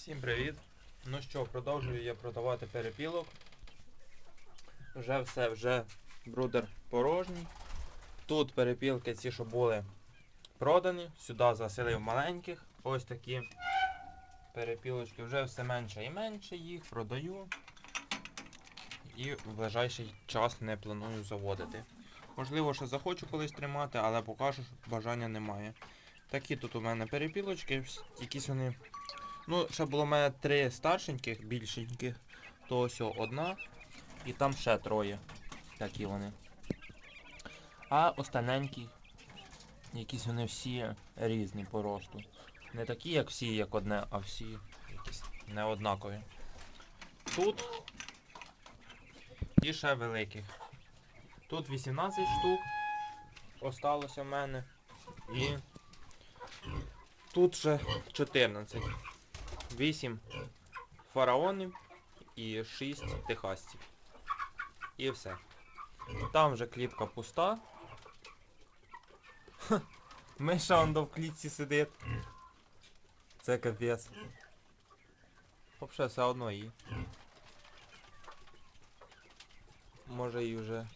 Всім привіт! Ну що, продовжую я продавати перепілок. Вже все, вже брудер порожній. Тут перепілки ці, що були продані, сюди заселив маленьких. Ось такі перепілочки. Вже все менше і менше їх продаю. І в ближайший час не планую заводити. Можливо, ще захочу колись тримати, але поки що бажання немає. Такі тут у мене перепілочки, якісь вони Ну, ще було в мене три старшеньких, більшеньких, то ось одна, і там ще троє. Такі вони. А останенькі, якісь вони всі різні по росту. Не такі, як всі, як одне, а всі якісь неоднакові. Тут і ще великих. Тут 18 штук осталося в мене. І тут ще 14. 8 фараонів і 6 техасців. І все. Там вже клітка пуста. Ха, он до в клітці сидить. Це капець. Взагалі все одно її. Може і вже.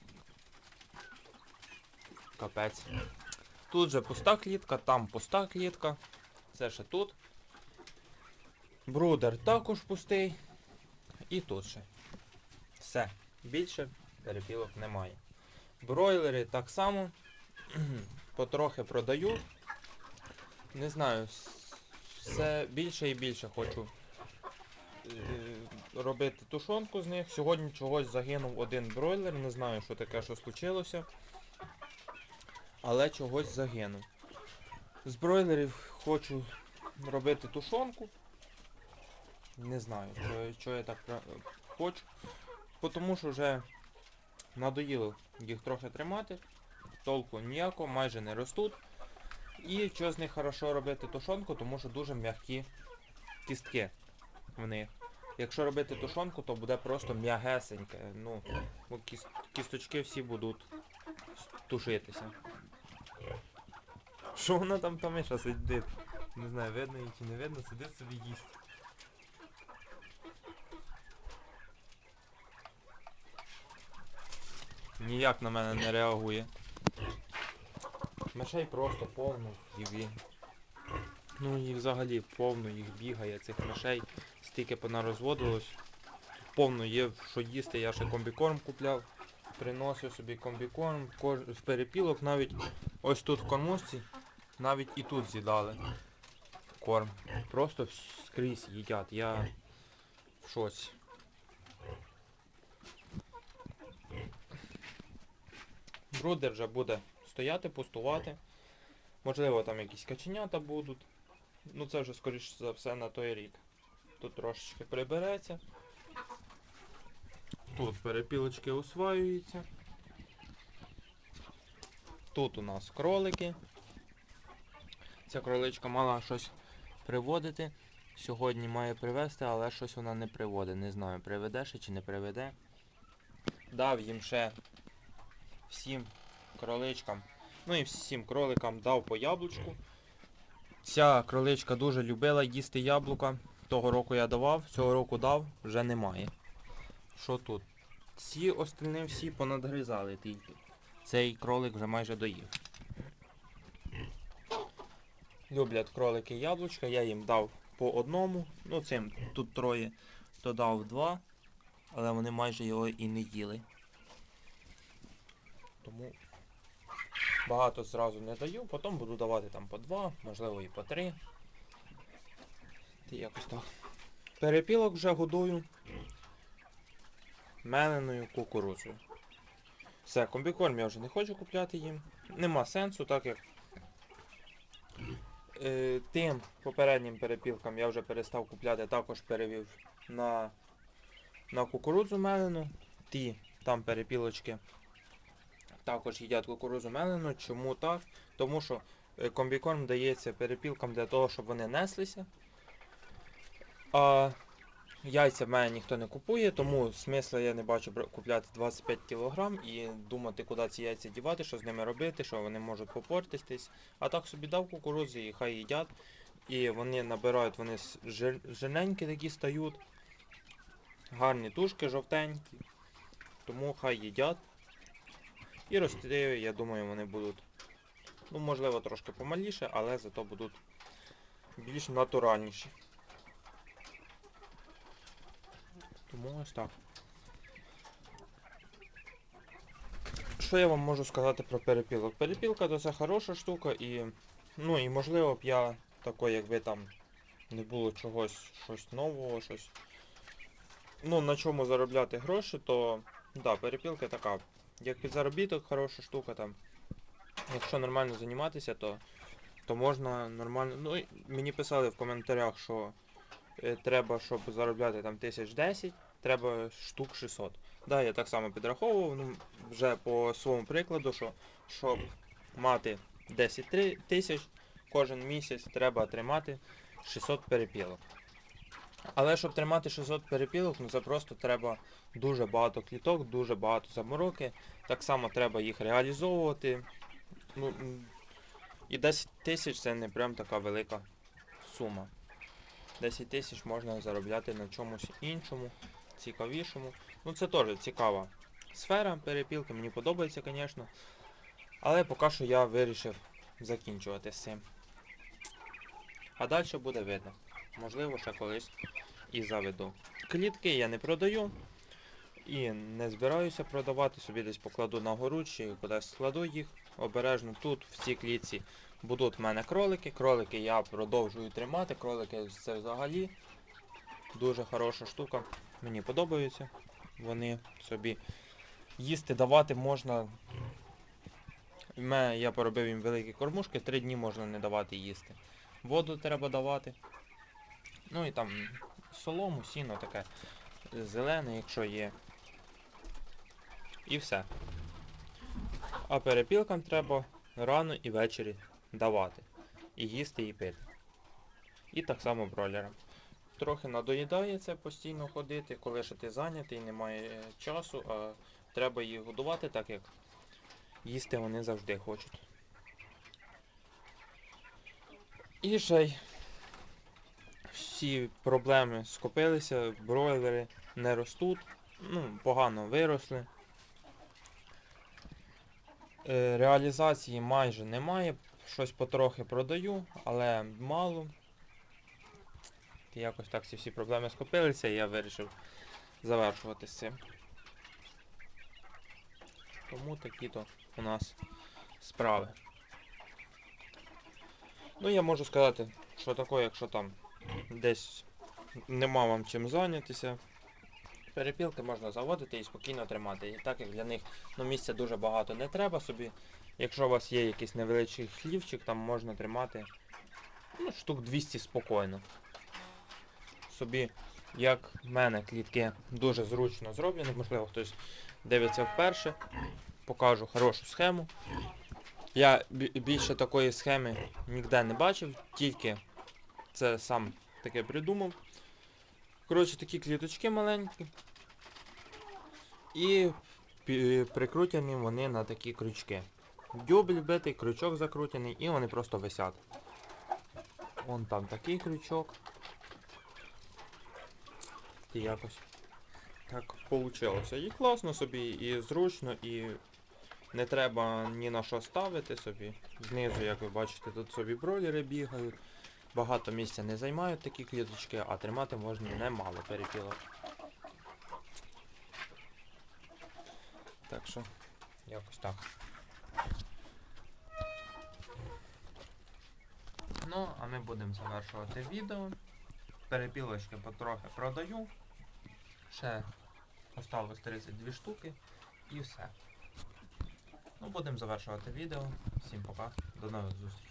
Капець. Тут же пуста клітка, там пуста клітка. Це ще тут. Брудер також пустий. І тут ще. Все. Більше перепілок немає. Бройлери так само. Потрохи продаю. Не знаю, все більше і більше хочу е, робити тушонку з них. Сьогодні чогось загинув один бройлер, не знаю, що таке, що случилося. Але чогось загинув. З бройлерів хочу робити тушонку. Не знаю, що, я так пра- хочу. Тому що вже надоїло їх трохи тримати. Толку ніякого, майже не ростуть. І що з них хорошо робити тушонку, тому що дуже м'які кістки в них. Якщо робити тушонку, то буде просто м'ягесеньке. Ну, кіс- кісточки всі будуть тушитися. Що вона там там Миша сидить? Не знаю, видно її чи не видно, сидить собі їсть. Ніяк на мене не реагує. Мишей просто повно в хліві. Ну і взагалі повно їх бігає, цих мишей. Стільки понарозводилось. Повно є що їсти, я ще комбікорм купляв. Приносив собі комбікорм, кож... в перепілок навіть ось тут в кормушці, навіть і тут з'їдали корм. Просто скрізь їдять. Я в шоці. Брудер вже буде стояти, пустувати. Можливо, там якісь каченята будуть. Ну це вже скоріш за все на той рік. Тут трошечки прибереться. Тут перепілочки осваюються. Тут у нас кролики. Ця кроличка мала щось приводити. Сьогодні має привезти, але щось вона не приводить. Не знаю, приведе ще чи не приведе. Дав їм ще всім кроличкам, ну і всім кроликам дав по яблучку. Ця кроличка дуже любила їсти яблука. Того року я давав, цього року дав, вже немає. Що тут? Ці остальні всі понадгризали тільки. Цей кролик вже майже доїв. Люблять кролики яблучка, я їм дав по одному. Ну цим тут троє, то дав два, але вони майже його і не їли. Тому багато зразу не даю, потім буду давати там по два, можливо і по три. Ти якось так. Перепілок вже годую меленою кукурудзою. Все, комбікорм я вже не хочу купляти їм. Нема сенсу, так як е, тим попереднім перепілкам я вже перестав купляти, також перевів на, на кукурудзу мелену. Ті там перепілочки також їдять кукурудзу мелену. Чому так? Тому що е, комбікорм дається перепілкам для того, щоб вони неслися. А яйця в мене ніхто не купує, тому смисла я не бачу купляти 25 кг і думати, куди ці яйця дівати, що з ними робити, що вони можуть попортитись. А так собі дав кукурудзу і хай їдять. І вони набирають, вони жир- жирненькі такі стають. Гарні тушки, жовтенькі. Тому хай їдять. І рости, я думаю, вони будуть. Ну, можливо, трошки помаліше, але зато будуть більш натуральніші. Тому ось так. Що я вам можу сказати про перепілок? Перепілка то це хороша штука і. Ну і можливо б я такой, якби там не було чогось щось нового, щось. Ну, на чому заробляти гроші, то да, перепілка така. Як під заробіток хороша штука там. Якщо нормально займатися, то, то можна нормально. Ну, мені писали в коментарях, що е, треба, щоб заробляти там тисяч 10, треба штук 600. Да, я так само підраховував, ну, вже по своєму прикладу, що щоб мати 10 тисяч кожен місяць, треба тримати 600 перепілок. Але щоб тримати 600 перепілок, ну це просто треба дуже багато кліток, дуже багато замороки. Так само треба їх реалізовувати. Ну, і 10 тисяч це не прям така велика сума. 10 тисяч можна заробляти на чомусь іншому, цікавішому. Ну це теж цікава сфера перепілки, мені подобається, звісно. Але поки що я вирішив закінчувати з цим. А далі буде видно. Можливо, ще колись і заведу. Клітки я не продаю і не збираюся продавати, собі десь покладу на гору чи кудись складу їх обережно. Тут в цій клітці будуть в мене кролики. Кролики я продовжую тримати. Кролики це взагалі дуже хороша штука. Мені подобаються. Вони собі їсти давати можна. Я поробив їм великі кормушки, три дні можна не давати їсти. Воду треба давати. Ну і там солому, сіно таке зелене, якщо є. І все. А перепілкам треба рано і ввечері давати. І їсти, і пити. І так само бройлерам. Трохи надоїдає це постійно ходити, коли ще ти зайнятий, немає е, часу, а треба їх годувати так, як їсти вони завжди хочуть. І ще всі проблеми скопилися, бройлери не ростуть, ну, погано виросли. Е, Реалізації майже немає, щось потрохи продаю, але мало. Якось так ці всі проблеми скопилися, і я вирішив завершувати з цим. Тому такі-то у нас справи. Ну, я можу сказати, що таке, якщо там десь нема вам чим зайнятися. Перепілки можна заводити і спокійно тримати. І так як для них ну, місця дуже багато не треба собі. Якщо у вас є якийсь невеличкий хлівчик, там можна тримати ну, штук 200 спокійно. Собі, як в мене, клітки дуже зручно зроблені, можливо, хтось дивиться вперше. Покажу хорошу схему. Я більше такої схеми ніде не бачив, тільки це сам таке придумав. Коротше, такі кліточки маленькі. І прикрутені вони на такі крючки. Дюбель битий, крючок закрутений і вони просто висять. Вон там такий крючок. І якось так вийшло. І класно собі, і зручно, і не треба ні на що ставити собі. Знизу, як ви бачите, тут собі бройлери бігають. Багато місця не займають такі кліточки, а тримати можна немало перепілок. Так що, якось так. Ну, а ми будемо завершувати відео. Перепілочки потрохи продаю. Ще осталось 32 штуки і все. Ну, будемо завершувати відео. Всім пока, до нових зустрічей.